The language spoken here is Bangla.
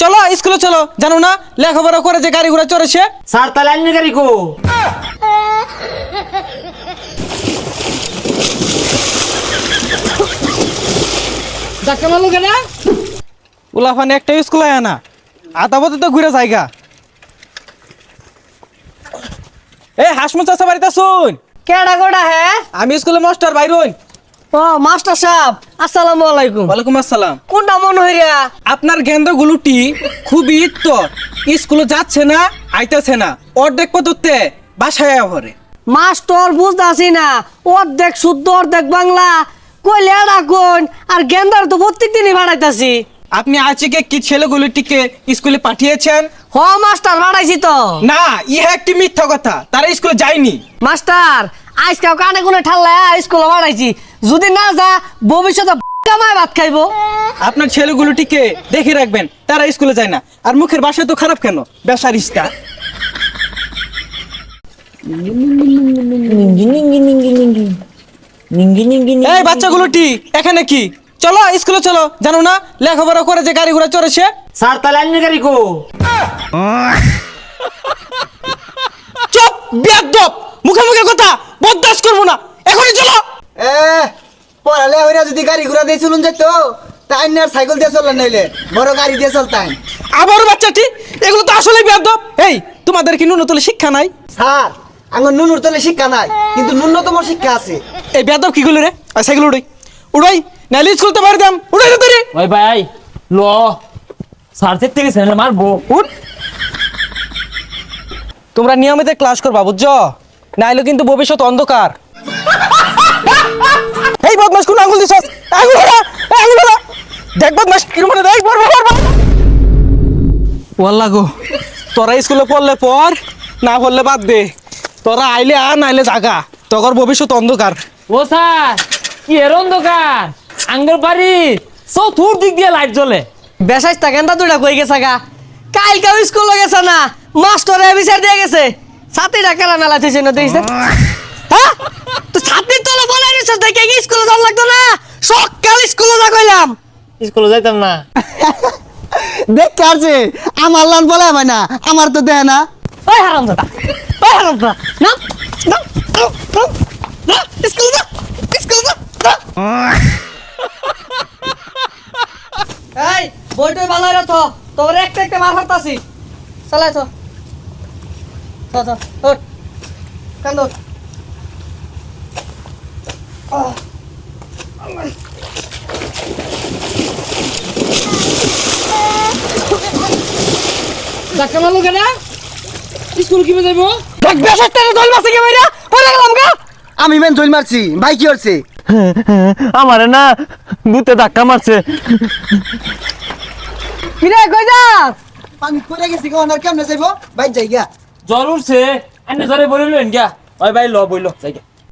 চলো স্কুলে চলো। জানো না লেখাপড়া করে যে গাড়ি ঘোড়া চড়েছে স্যার তাহলে আইনি গাড়ি কো। ধাক্কা মারলো কেন উলাফানে একটা স্কুল আয় না। আতা পথে তো ঘুরে জায়গা এ হাসমু চাষা বাড়িতে শুন। কেডা গোডা হে আমি স্কুলে মাস্টার বাইরুন ও মাস্টার সাহেব আসসালামু আলাইকুম। ওয়ালাইকুম আসসালাম। কোনটা মন হইরা? আপনার গেন্দ্র গুলুটি খুবই তো স্কুলে যাচ্ছে না আইতেছে না। অর্ধেক পদতে বাসায় ভরে মাস্টার বুঝতাছি না। অর্ধেক শুদ্ধ অর্ধেক বাংলা। কইলে কোন? আর গেন্দার তো প্রত্যেক দিনই ভাড়াইতাছি আপনি আজকে কি ছেলেগুলিটিকে স্কুলে পাঠিয়েছেন? হ মাস্টার বাড়াইছি তো। না ইহা একটি মিথ্যা কথা। তারা স্কুলে যায়নি। মাস্টার আজকাল কানে কোনে ঠাল্লা স্কুলে ভাড়াইছি যদি না যা ভবিষ্যতে কামায় ভাত খাইবো। আপনার ছেলেগুলোটিকে দেখে রাখবেন তারা স্কুলে যায় না। আর মুখের বাসা তো খারাপ কেন? বেসারিস্তা এই বাচ্চাগুলোটি এখানে কি? চলো স্কুলে চলো জানো না? লেখাপড়া করে যে গাড়ি ঘোড়া চড়েছে স্যার তাহলে আইনি গাড়ি কো। চুপ বেয়াদব মুখে মুখে কথা। করব না। এখনই চলো। এ পড়ালে হইরা যদি গাড়ি ঘোড়া দিয়ে চলুন যেত তাই না সাইকেল দিয়ে চললেন নাইলে বড় গাড়ি দিয়ে চলতাম। আবারও বাচ্চাটি এগুলো তো আসলে বেয়াদব। এই তোমাদের কি ন্যূনতম শিক্ষা নাই? স্যার আমার নুনুর তলে শিক্ষা নাই কিন্তু ন্যূনতম শিক্ষা আছে। এই বেয়াদব কি গুলো রে? আর সাইকেল উড়াই। উড়াই নাইলে স্কুল তো দাম উড়াই তো রে ওই ভাই ল। স্যার থেকে মারবো। উঠ। তোমরা নিয়মিত ক্লাস করবা বুঝছ? নাইলে কিন্তু ভবিষ্যৎ অন্ধকার। এই বদমাস কোন আঙ্গুল দিছস? আঙ্গুল হলা আঙ্গুল হলা দেখ বদমাস কি মানে দেখ পড়বা পড়বা ওয়াল্লা গো তোরা স্কুলে পড়লে পড় না পড়লে বাদ দে। তোরা আইলে আ নাইলে জাগা। তখন ভবিষ্যৎ অন্ধকার। ও স্যার কি এর অন্ধকার? আঙ্গের বাড়ি চতুর দিক দিয়ে লাইট জ্বলে। বেসাইস্তা গেন্দা দুইটা কই গেছে গা? কালকেও স্কুলে গেছে না মাস্টারে বিচার দিয়ে গেছে। ছাত্রীটা কেন মেলা থইছে না দেখিস হ্যাঁ? তো ছাত্রীর তোলা বলে রেছিস দেখে কি স্কুলে যাওয়া লাগতো না? সকাল স্কুলে যা কইলাম। স্কুলে যাইতাম না। দেখতে আসছে আমার লান বলে হয় না আমার তো দেয় না। ওই হারাম দাদা ওই হারাম দাদা না না না স্কুলে যা স্কুলে যা না। এই বইটই ভালো রাখো তোর একটা একটা মার হারতাছি চালাই তো। কান্দ ধাক্কা মারলো কেন? স্কুল কে বইরা গেলাম গা? আমি মেন জল মারছি ভাই কি করছে আমারে না বুতে ধাক্কা মারছে। কিরে কই যা আমি পড়ে গেছি কোন আর কেমনে যাইবো? ভাই যাই গিয়া। জ্বর উঠছে এনে জ্বরে বলিলেন গিয়া ওই ভাই ল বইল যাই গিয়া।